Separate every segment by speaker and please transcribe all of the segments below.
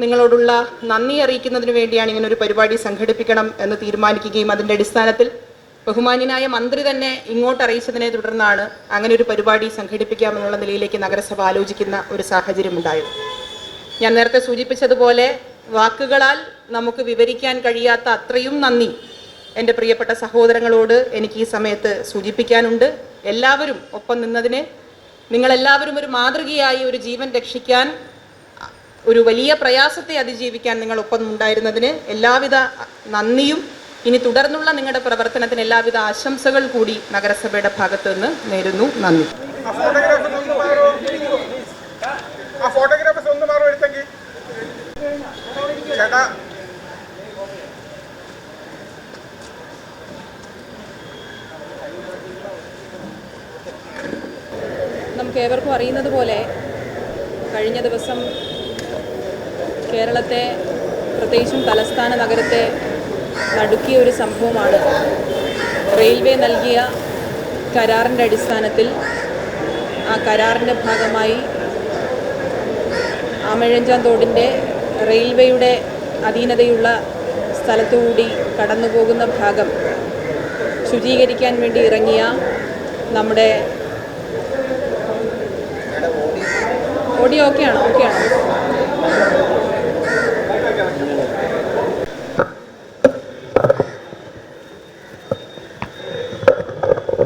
Speaker 1: നിങ്ങളോടുള്ള നന്ദി അറിയിക്കുന്നതിന് വേണ്ടിയാണ് ഒരു പരിപാടി സംഘടിപ്പിക്കണം എന്ന് തീരുമാനിക്കുകയും അതിന്റെ അടിസ്ഥാനത്തിൽ ബഹുമാന്യനായ മന്ത്രി തന്നെ ഇങ്ങോട്ട് അറിയിച്ചതിനെ തുടർന്നാണ് അങ്ങനെ ഒരു പരിപാടി സംഘടിപ്പിക്കാമെന്നുള്ള നിലയിലേക്ക് നഗരസഭ ആലോചിക്കുന്ന ഒരു സാഹചര്യം ഉണ്ടായത്. ഞാൻ നേരത്തെ സൂചിപ്പിച്ചതുപോലെ വാക്കുകളാൽ നമുക്ക് വിവരിക്കാൻ കഴിയാത്ത അത്രയും നന്ദി എന്റെ പ്രിയപ്പെട്ട സഹോദരങ്ങളോട് എനിക്ക് ഈ സമയത്ത് സൂചിപ്പിക്കാനുണ്ട്. എല്ലാവരും ഒപ്പം നിന്നതിന് നിങ്ങളെല്ലാവരും ഒരു മാതൃകയായി ഒരു ജീവൻ രക്ഷിക്കാൻ ഒരു വലിയ പ്രയാസത്തെ അതിജീവിക്കാൻ നിങ്ങൾ ഒപ്പം ഉണ്ടായിരുന്നതിന് എല്ലാവിധ നന്ദിയും. ഇനി തുടർന്നുള്ള നിങ്ങളുടെ പ്രവർത്തനത്തിന് എല്ലാവിധ ആശംസകൾ കൂടി നഗരസഭയുടെ ഭാഗത്തു നിന്ന് നേരുന്നു. നന്ദി. നമുക്ക് ഏവർക്കും അറിയുന്നത് പോലെ കഴിഞ്ഞ ദിവസം കേരളത്തെ പ്രത്യേകിച്ചും തലസ്ഥാന നഗരത്തെ നടുക്കിയ ഒരു സംഭവമാണ്. റെയിൽവേ നൽകിയ കരാറിന്റെ അടിസ്ഥാനത്തിൽ ആ കരാറിന്റെ ഭാഗമായി ആമഴഞ്ചാൻ തോടിന്റെ റെയിൽവേയുടെ അധീനതയുള്ള സ്ഥലത്തുകൂടി കടന്നുപോകുന്ന ഭാഗം ശുചീകരിക്കാൻ വേണ്ടി ഇറങ്ങിയ നമ്മുടെ ഓഡിയോ ഓക്കെയാണ്? ആണോ ഓക്കെ ആണോ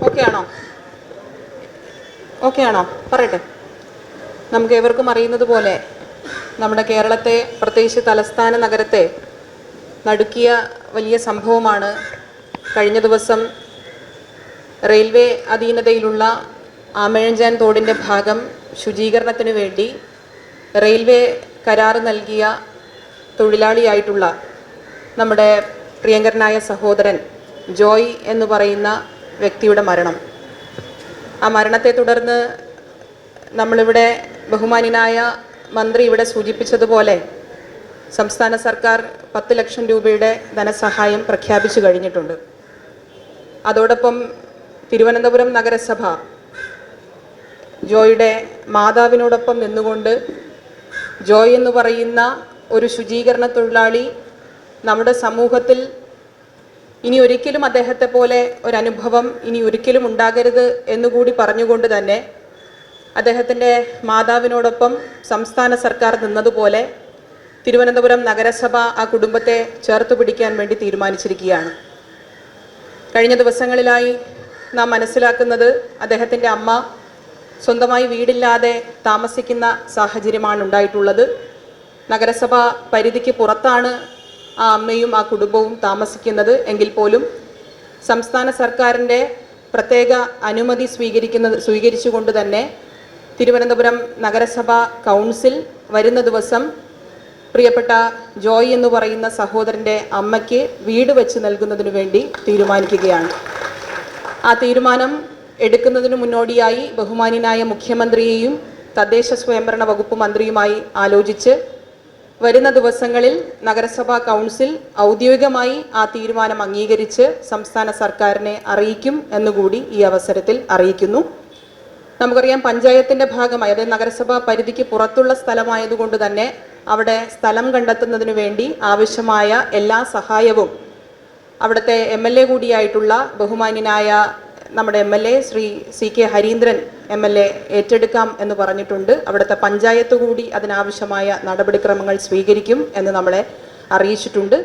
Speaker 1: ഓക്കെ ആണോ ഓക്കെ ആണോ പറയട്ടെ. നമുക്ക് ഏവർക്കും അറിയുന്നത് പോലെ നമ്മുടെ കേരളത്തെ പ്രത്യേകിച്ച് തലസ്ഥാന നഗരത്തെ നടുക്കിയ വലിയ സംഭവമാണ് കഴിഞ്ഞ ദിവസം റെയിൽവേ അധീനതയിലുള്ള ആമഴഞ്ചാൻ തോടിന്റെ ഭാഗം ശുചീകരണത്തിന് വേണ്ടി റെയിൽവേ കരാർ നൽകിയ തൊഴിലാളിയായിട്ടുള്ള നമ്മുടെ പ്രിയങ്കരനായ സഹോദരൻ ജോയ് എന്ന് പറയുന്ന വ്യക്തിയുടെ മരണം. ആ മരണത്തെ തുടർന്ന് നമ്മളിവിടെ ബഹുമാനിനായ മന്ത്രി ഇവിടെ സൂചിപ്പിച്ചതുപോലെ സംസ്ഥാന സർക്കാർ പത്ത് ലക്ഷം രൂപയുടെ ധനസഹായം പ്രഖ്യാപിച്ചു കഴിഞ്ഞിട്ടുണ്ട്. അതോടൊപ്പം തിരുവനന്തപുരം നഗരസഭ ജോയുടെ മാതാവിനോടൊപ്പം നിന്നുകൊണ്ട് ജോയ് എന്ന് പറയുന്ന ഒരു ശുചീകരണ തൊഴിലാളി നമ്മുടെ സമൂഹത്തിൽ ഇനി ഒരിക്കലും അദ്ദേഹത്തെ പോലെ ഒരനുഭവം ഇനി ഒരിക്കലും ഉണ്ടാകരുത് എന്നുകൂടി പറഞ്ഞുകൊണ്ട് തന്നെ അദ്ദേഹത്തിന്റെ മാതാവിനോടൊപ്പം സംസ്ഥാന സർക്കാർ നിന്നതുപോലെ തിരുവനന്തപുരം നഗരസഭ ആ കുടുംബത്തെ ചേർത്ത് പിടിക്കാൻ വേണ്ടി തീരുമാനിച്ചിരിക്കുകയാണ്. കഴിഞ്ഞ ദിവസങ്ങളിലായി നാം മനസ്സിലാക്കുന്നത് അദ്ദേഹത്തിന്റെ അമ്മ സ്വന്തമായി വീടില്ലാതെ താമസിക്കുന്ന സാഹചര്യമാണ് ഉണ്ടായിട്ടുള്ളത്. നഗരസഭ പരിധിക്ക് പുറത്താണ് ആ അമ്മയും ആ കുടുംബവും താമസിക്കുന്നത് എങ്കിൽ പോലും സംസ്ഥാന സർക്കാരിന്റെ പ്രത്യേക അനുമതി സ്വീകരിക്കുന്നത് സ്വീകരിച്ചുകൊണ്ട് തന്നെ തിരുവനന്തപുരം നഗരസഭ കൗൺസിൽ വരുന്ന ദിവസം പ്രിയപ്പെട്ട ജോയ് എന്ന് പറയുന്ന സഹോദരന്റെ അമ്മയ്ക്ക് വീട് വെച്ച് നൽകുന്നതിനു വേണ്ടി തീരുമാനിക്കുകയാണ്. ആ തീരുമാനം എടുക്കുന്നതിന് മുന്നോടിയായി ബഹുമാനിയായ മുഖ്യമന്ത്രിയെയും തദ്ദേശ സ്വയംഭരണ വകുപ്പ് മന്ത്രിയുമായി ആലോചിച്ച് വരുന്ന ദിവസങ്ങളിൽ നഗരസഭാ കൗൺസിൽ ഔദ്യോഗികമായി ആ തീരുമാനം അംഗീകരിച്ച് സംസ്ഥാന സർക്കാരിനെ അറിയിക്കും എന്നുകൂടി ഈ അവസരത്തിൽ അറിയിക്കുന്നു. നമുക്കറിയാം പഞ്ചായത്തിന്റെ ഭാഗമായി അതായത് നഗരസഭാ പരിധിക്ക് പുറത്തുള്ള സ്ഥലമായതുകൊണ്ട് തന്നെ അവിടെ സ്ഥലം കണ്ടെത്തുന്നതിന് വേണ്ടി ആവശ്യമായ എല്ലാ സഹായവും അവിടുത്തെ എം എൽ എ കൂടിയായിട്ടുള്ള ബഹുമാന്യനായ നമ്മുടെ M L A Shri C K Harindran M L A ഏറ്റെടുക്കാം എന്ന് പറഞ്ഞിട്ടുണ്ട്. അവിടുത്തെ പഞ്ചായത്ത് കൂടി അതിനാവശ്യമായ നടപടിക്രമങ്ങൾ സ്വീകരിക്കും എന്ന് നമ്മളെ അറിയിച്ചിട്ടുണ്ട്.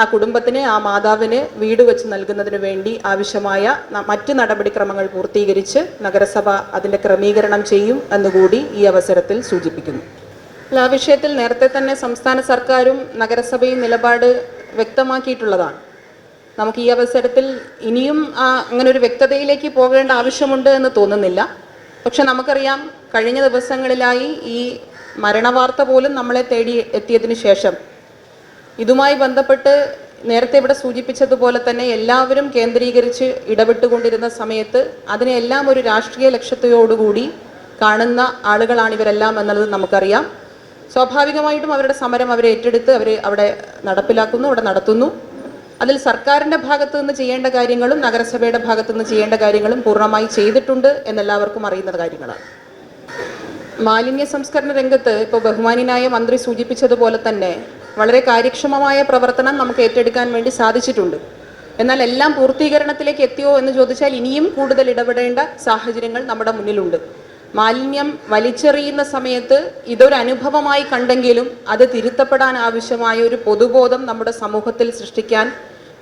Speaker 1: ആ കുടുംബത്തിന് ആ മാതാവിന് വീട് വെച്ച് നൽകുന്നതിന് വേണ്ടി ആവശ്യമായ മറ്റ് നടപടിക്രമങ്ങൾ പൂർത്തീകരിച്ച് നഗരസഭ അതിന്റെ ക്രമീകരണം ചെയ്യും എന്നുകൂടി ഈ അവസരത്തിൽ സൂചിപ്പിക്കുന്നു. ആ വിഷയത്തിൽ നേരത്തെ തന്നെ സംസ്ഥാന സർക്കാരും നഗരസഭയും നിലപാട് വ്യക്തമാക്കിയിട്ടുള്ളതാണ്. നമുക്ക് ഈ അവസരത്തിൽ ഇനിയും അങ്ങനെ ഒരു വ്യക്തതയിലേക്ക് പോകേണ്ട ആവശ്യമുണ്ട് എന്ന് തോന്നുന്നില്ല. പക്ഷെ നമുക്കറിയാം കഴിഞ്ഞ ദിവസങ്ങളിലായി ഈ മരണവാർത്ത പോലും നമ്മളെ തേടി എത്തിയതിനു ശേഷം. ഇതുമായി ബന്ധപ്പെട്ട് നേരത്തെ ഇവിടെ സൂചിപ്പിച്ചതുപോലെ തന്നെ എല്ലാവരും കേന്ദ്രീകരിച്ച് ഇടപെട്ടുകൊണ്ടിരുന്ന സമയത്ത് അതിനെല്ലാം ഒരു രാഷ്ട്രീയ ലക്ഷ്യത്തോടുകൂടി കാണുന്ന ആളുകളാണ് ഇവരെല്ലാം എന്നുള്ളത് നമുക്കറിയാം. സ്വാഭാവികമായിട്ടും അവരുടെ സമരം അവരെ ഏറ്റെടുത്ത് അവർ അവിടെ നടപ്പിലാക്കുന്നു അവിടെ നടത്തുന്നു. അതിൽ സർക്കാരിന്റെ ഭാഗത്തു നിന്ന് ചെയ്യേണ്ട കാര്യങ്ങളും നഗരസഭയുടെ ഭാഗത്തു നിന്ന് ചെയ്യേണ്ട കാര്യങ്ങളും പൂർണമായി ചെയ്തിട്ടുണ്ട് എന്നെല്ലാവർക്കും അറിയുന്ന കാര്യങ്ങളാണ്. മാലിന്യ സംസ്കരണ രംഗത്ത് ഇപ്പോൾ ബഹുമാനിനായ മന്ത്രി സൂചിപ്പിച്ചതുപോലെ തന്നെ വളരെ കാര്യക്ഷമമായ പ്രവർത്തനം നമുക്ക് ഏറ്റെടുക്കാൻ വേണ്ടി സാധിച്ചിട്ടുണ്ട്. എന്നാൽ എല്ലാം പൂർത്തീകരണത്തിലേക്ക് എത്തിയോ എന്ന് ചോദിച്ചാൽ ഇനിയും കൂടുതൽ ഇടപെടേണ്ട സാഹചര്യങ്ങൾ നമ്മുടെ മുന്നിലുണ്ട്. മാലിന്യം വലിച്ചെറിയുന്ന സമയത്ത് ഇതൊരു അനുഭവമായി കണ്ടെങ്കിലും അത് തിരുത്തപ്പെടാൻ ആവശ്യമായ ഒരു പൊതുബോധം നമ്മുടെ സമൂഹത്തിൽ സൃഷ്ടിക്കാൻ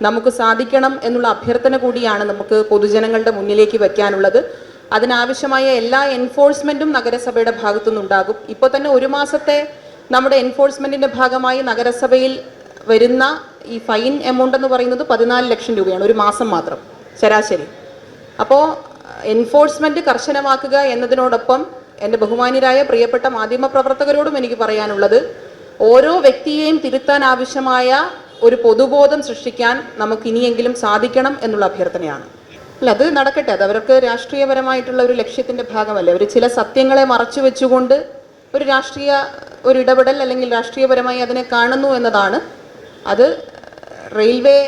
Speaker 1: നമുക്ക് സാധിക്കണം എന്നുള്ള അഭ്യർത്ഥന കൂടിയാണ് നമുക്ക് പൊതുജനങ്ങളുടെ മുന്നിലേക്ക് വെക്കാനുള്ളത്. അതിനാവശ്യമായ എല്ലാ എൻഫോഴ്സ്മെന്റും നഗരസഭയുടെ ഭാഗത്തുനിന്നുണ്ടാകും. ഇപ്പോൾ തന്നെ ഒരു മാസത്തെ നമ്മുടെ എൻഫോഴ്സ്മെന്റിന്റെ ഭാഗമായി നഗരസഭയിൽ വരുന്ന ഈ ഫൈൻ എമൗണ്ട് എന്ന് പറയുന്നത് പതിനാല് ലക്ഷം രൂപയാണ്. ഒരു മാസം മാത്രം. ശരാശരി. അപ്പോൾ എൻഫോഴ്സ്മെന്റ് കർശനമാക്കുക എന്നതിനോടൊപ്പം എന്റെ ബഹുമാന്യരായ പ്രിയപ്പെട്ട മാധ്യമപ്രവർത്തകരോടും എനിക്ക് പറയാനുള്ളത് ഓരോ വ്യക്തിയെയും തിരുത്താൻ ആവശ്യമായ ഒരു പൊതുബോധം സൃഷ്ടിക്കാൻ നമുക്ക് ഇനിയെങ്കിലും സാധിക്കണം എന്നുള്ള അഭ്യർത്ഥനയാണ്. അല്ല അത് നടക്കട്ടെ. അത് അവർക്ക് രാഷ്ട്രീയപരമായിട്ടുള്ള ഒരു ലക്ഷ്യത്തിന്റെ ഭാഗമല്ലേ? അവർ ചില സത്യങ്ങളെ മറച്ചു വെച്ചുകൊണ്ട് ഒരു രാഷ്ട്രീയ ഒരു ഇടപെടൽ അല്ലെങ്കിൽ രാഷ്ട്രീയപരമായി അതിനെ കാണുന്നു എന്നതാണ്. അത് റെയിൽവേ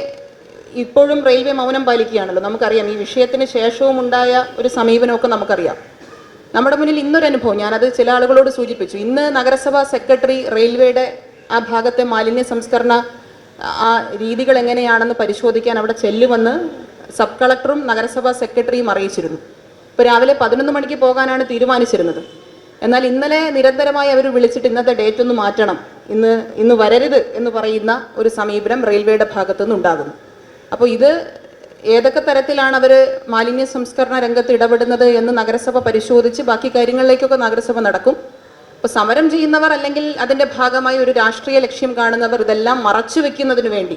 Speaker 1: ഇപ്പോഴും റെയിൽവേ മൗനം പാലിക്കുകയാണല്ലോ. നമുക്കറിയാം ഈ വിഷയത്തിന് ശേഷവും ഉണ്ടായ ഒരു സമീപനമൊക്കെ നമുക്കറിയാം. നമ്മുടെ മുന്നിൽ ഇന്നൊരു അനുഭവം ഞാനത് ചില ആളുകളോട് സൂചിപ്പിച്ചു. ഇന്ന് നഗരസഭാ സെക്രട്ടറി റെയിൽവേയുടെ ആ ഭാഗത്തെ മാലിന്യ സംസ്കരണ ആ രീതികൾ എങ്ങനെയാണെന്ന് പരിശോധിക്കാൻ അവിടെ ചെല്ലുമെന്ന് സബ് കളക്ടറും നഗരസഭാ സെക്രട്ടറിയും അറിയിച്ചിരുന്നു. ഇപ്പോൾ രാവിലെ പതിനൊന്ന് മണിക്ക് പോകാനാണ് തീരുമാനിച്ചിരുന്നത്. എന്നാൽ ഇന്നലെ നിരന്തരമായി അവർ വിളിച്ചിട്ട് ഇന്നത്തെ ഡേറ്റ് ഒന്ന് മാറ്റണം ഇന്ന് ഇന്ന് വരരുത് എന്ന് പറയുന്ന ഒരു സമീപനം റെയിൽവേയുടെ ഭാഗത്തുനിന്ന് നിന്നുണ്ടാകുന്നു അപ്പോൾ ഇത് ഏതൊക്കെ തരത്തിലാണ് അവർ മാലിന്യ സംസ്കരണ രംഗത്ത് ഇടപെടുന്നത് എന്ന് നഗരസഭ പരിശോധിച്ച് ബാക്കി കാര്യങ്ങളിലേക്കൊക്കെ നഗരസഭ നടക്കും. അപ്പോൾ സമരം ചെയ്യുന്നവർ അല്ലെങ്കിൽ അതിന്റെ ഭാഗമായി ഒരു രാഷ്ട്രീയ ലക്ഷ്യം കാണുന്നവർ ഇതെല്ലാം മറച്ചു വെക്കുന്നതിന് വേണ്ടി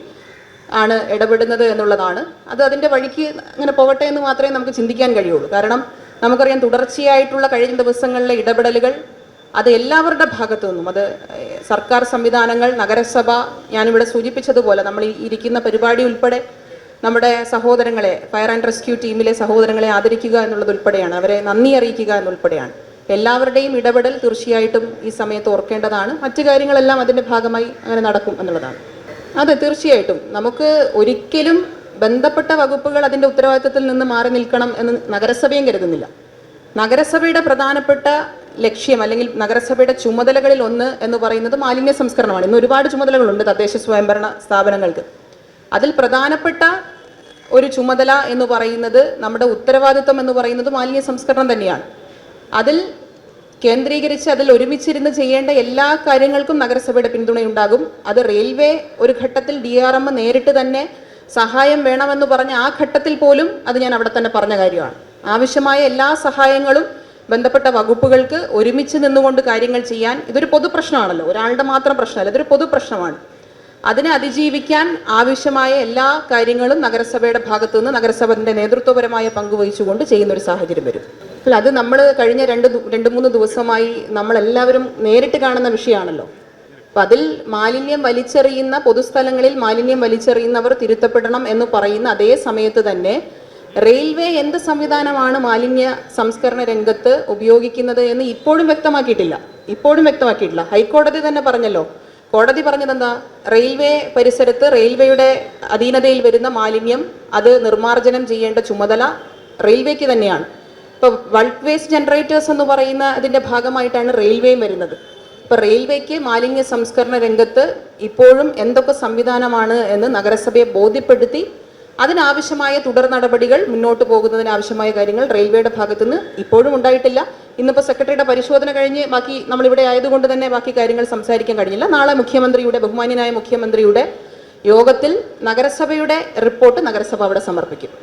Speaker 1: ആണ് ഇടപെടുന്നത് എന്നുള്ളതാണ്. അത് അതിന്റെ വഴിക്ക് അങ്ങനെ പോകട്ടെ എന്ന് മാത്രമേ നമുക്ക് ചിന്തിക്കാൻ കഴിയുള്ളൂ. കാരണം നമുക്കറിയാം തുടർച്ചയായിട്ടുള്ള കഴിഞ്ഞ ദിവസങ്ങളിലെ ഇടപെടലുകൾ അത് എല്ലാവരുടെ ഭാഗത്തു നിന്നും അത് സർക്കാർ സംവിധാനങ്ങൾ നഗരസഭ ഞാനിവിടെ സൂചിപ്പിച്ചതുപോലെ നമ്മൾ ഇരിക്കുന്ന പരിപാടി ഉൾപ്പെടെ നമ്മുടെ സഹോദരങ്ങളെ ഫയർ ആൻഡ് റെസ്ക്യൂ ടീമിലെ സഹോദരങ്ങളെ ആദരിക്കുക എന്നുള്ളത് ഉൾപ്പെടെയാണ് അവരെ നന്ദി അറിയിക്കുക എന്നുൾപ്പെടെയാണ്. എല്ലാവരുടെയും ഇടപെടൽ തീർച്ചയായിട്ടും ഈ സമയത്ത് ഓർക്കേണ്ടതാണ്. മറ്റു കാര്യങ്ങളെല്ലാം അതിന്റെ ഭാഗമായി അങ്ങനെ നടക്കും എന്നുള്ളതാണ്. അതെ തീർച്ചയായിട്ടും. നമുക്ക് ഒരിക്കലും ബന്ധപ്പെട്ട വകുപ്പുകൾ അതിന്റെ ഉത്തരവാദിത്തത്തിൽ നിന്ന് മാറി നിൽക്കണം എന്ന് നഗരസഭയും കരുതുന്നില്ല. നഗരസഭയുടെ പ്രധാനപ്പെട്ട ലക്ഷ്യം അല്ലെങ്കിൽ നഗരസഭയുടെ ചുമതലകളിൽ ഒന്ന് എന്ന് പറയുന്നത് മാലിന്യ സംസ്കരണമാണ്. ഇന്ന് ഒരുപാട് ചുമതലകളുണ്ട് തദ്ദേശ സ്വയംഭരണ സ്ഥാപനങ്ങൾക്ക്. അതിൽ പ്രധാനപ്പെട്ട ഒരു ചുമതല എന്ന് പറയുന്നത് നമ്മുടെ ഉത്തരവാദിത്വം എന്ന് പറയുന്നത് മാലിന്യ സംസ്കരണം തന്നെയാണ്. അതിൽ കേന്ദ്രീകരിച്ച് അതിൽ ഒരുമിച്ചിരുന്ന് ചെയ്യേണ്ട എല്ലാ കാര്യങ്ങൾക്കും നഗരസഭയുടെ പിന്തുണയുണ്ടാകും. അത് റെയിൽവേ ഒരു ഘട്ടത്തിൽ ഡി ആർ എം നേരിട്ട് തന്നെ സഹായം വേണമെന്ന് പറഞ്ഞ ആ ഘട്ടത്തിൽ പോലും അത് ഞാൻ അവിടെ തന്നെ പറഞ്ഞ കാര്യമാണ്. ആവശ്യമായ എല്ലാ സഹായങ്ങളും ബന്ധപ്പെട്ട വകുപ്പുകൾക്ക് ഒരുമിച്ച് നിന്നുകൊണ്ട് കാര്യങ്ങൾ ചെയ്യാൻ ഇതൊരു പൊതു പ്രശ്നമാണല്ലോ ഒരാളുടെ മാത്രം പ്രശ്നമല്ല ഇതൊരു പൊതു പ്രശ്നമാണ് അതിനെ അതിജീവിക്കാൻ ആവശ്യമായ എല്ലാ കാര്യങ്ങളും നഗരസഭയുടെ ഭാഗത്തു നിന്ന് നഗരസഭയുടെ നേതൃത്വപരമായ പങ്ക് വഹിച്ചുകൊണ്ട് ചെയ്യുന്ന ഒരു സാഹചര്യം വരും. അല്ല അത് നമ്മൾ കഴിഞ്ഞ രണ്ട് രണ്ട് മൂന്ന് ദിവസമായി നമ്മളെല്ലാവരും നേരിട്ട് കാണുന്ന വിഷയമാണല്ലോ. അപ്പം അതിൽ മാലിന്യം വലിച്ചെറിയുന്ന പൊതുസ്ഥലങ്ങളിൽ മാലിന്യം വലിച്ചെറിയുന്നവർ തിരുത്തപ്പെടണം എന്ന് പറയുന്ന അതേ സമയത്ത് തന്നെ റെയിൽവേ എന്ത് സംവിധാനമാണ് മാലിന്യ സംസ്കരണ രംഗത്ത് ഉപയോഗിക്കുന്നത് എന്ന് ഇപ്പോഴും വ്യക്തമാക്കിയിട്ടില്ല. ഇപ്പോഴും വ്യക്തമാക്കിയിട്ടില്ല. ഹൈക്കോടതി തന്നെ പറഞ്ഞല്ലോ കോടതി പറഞ്ഞത് എന്താ റെയിൽവേ പരിസരത്ത് റെയിൽവേയുടെ അധീനതയിൽ വരുന്ന മാലിന്യം അത് നിർമ്മാർജനം ചെയ്യേണ്ട ചുമതല റെയിൽവേക്ക് തന്നെയാണ്. ഇപ്പോൾ വൾക്ക് വേസ്റ്റ് ജനറേറ്റേഴ്സ് എന്ന് പറയുന്ന അതിന്റെ ഭാഗമായിട്ടാണ് റെയിൽവേയും വരുന്നത്. ഇപ്പോൾ റെയിൽവേക്ക് മാലിന്യ സംസ്കരണ രംഗത്ത് ഇപ്പോഴും എന്തൊക്കെ സംവിധാനമാണ് എന്ന് നഗരസഭയെ ബോധ്യപ്പെടുത്തി അതിനാവശ്യമായ തുടർ നടപടികൾ മുന്നോട്ട് പോകുന്നതിനാവശ്യമായ കാര്യങ്ങൾ റെയിൽവേയുടെ ഭാഗത്തുനിന്ന് ഇപ്പോഴും ഉണ്ടായിട്ടില്ല. ഇന്നിപ്പോൾ സെക്രട്ടറിയുടെ പരിശോധന കഴിഞ്ഞ് ബാക്കി നമ്മളിവിടെ ആയതുകൊണ്ട് തന്നെ ബാക്കി കാര്യങ്ങൾ സംസാരിക്കാൻ കഴിഞ്ഞില്ല. നാളെ മുഖ്യമന്ത്രിയുടെ ബഹുമാന്യനായ മുഖ്യമന്ത്രിയുടെ യോഗത്തിൽ നഗരസഭയുടെ റിപ്പോർട്ട് നഗരസഭ അവിടെ സമർപ്പിക്കും.